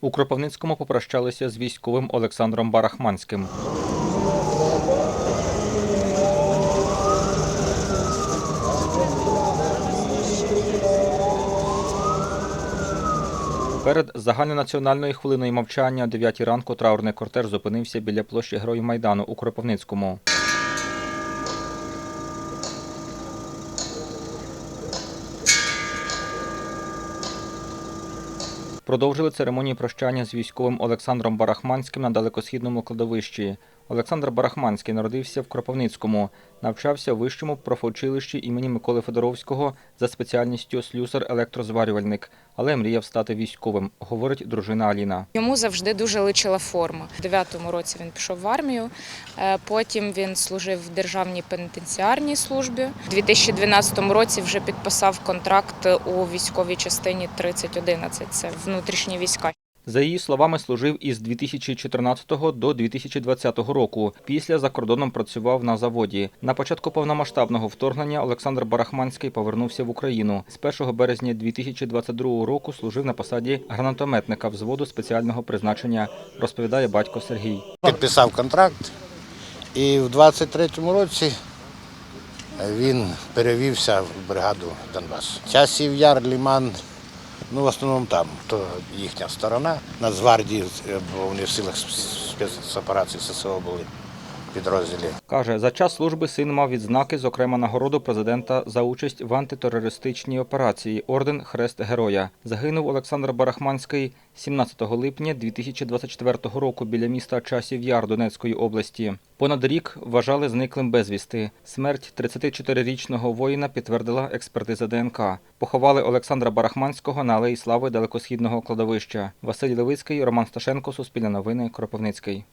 У Кропивницькому попрощалися з військовим Олександром Барахманським. Перед загальнонаціональною хвилиною мовчання о 9 ранку траурний кортеж зупинився біля площі Героїв Майдану у Кропивницькому. Продовжили церемонію прощання з військовим Олександром Барахманським на далекосхідному кладовищі. Олександр Барахманський народився в Кропивницькому, навчався в вищому профучилищі імені Миколи Федоровського за спеціальністю слюсар-електрозварювальник, але мріяв стати військовим, говорить дружина Аліна. Йому завжди дуже личила форма. У 9-му році він пішов в армію, е, потім він служив в державній пенітенціарній службі. У 2012 році вже підписав контракт у військовій частині 3011. Це внутрішні війська. За її словами, служив із 2014 до 2020 року. Після за кордоном працював на заводі. На початку повномасштабного вторгнення Олександр Барахманський повернувся в Україну. З 1 березня 2022 року служив на посаді гранатометника взводу спеціального призначення, розповідає батько Сергій. Підписав контракт і в 23-му році він перевівся в бригаду Донбас. Часів Яр, Ліман, ну в основному там, то їхня сторона. Нацгвардії, е, бо вони в силах спецоперації ССО були підрозділі. Каже, за час служби син мав відзнаки, зокрема нагороду президента за участь в антитерористичній операції Орден Хрест Героя. Загинув Олександр Барахманський 17 липня 2024 року біля міста Часів Яр Донецької області. Понад рік вважали зниклим безвісти. Смерть 34-річного воїна підтвердила експертиза ДНК. Поховали Олександра Барахманського на алеї слави далекосхідного кладовища. Василь Левицький, Роман Сташенко, Суспільне новини, Кропивницький.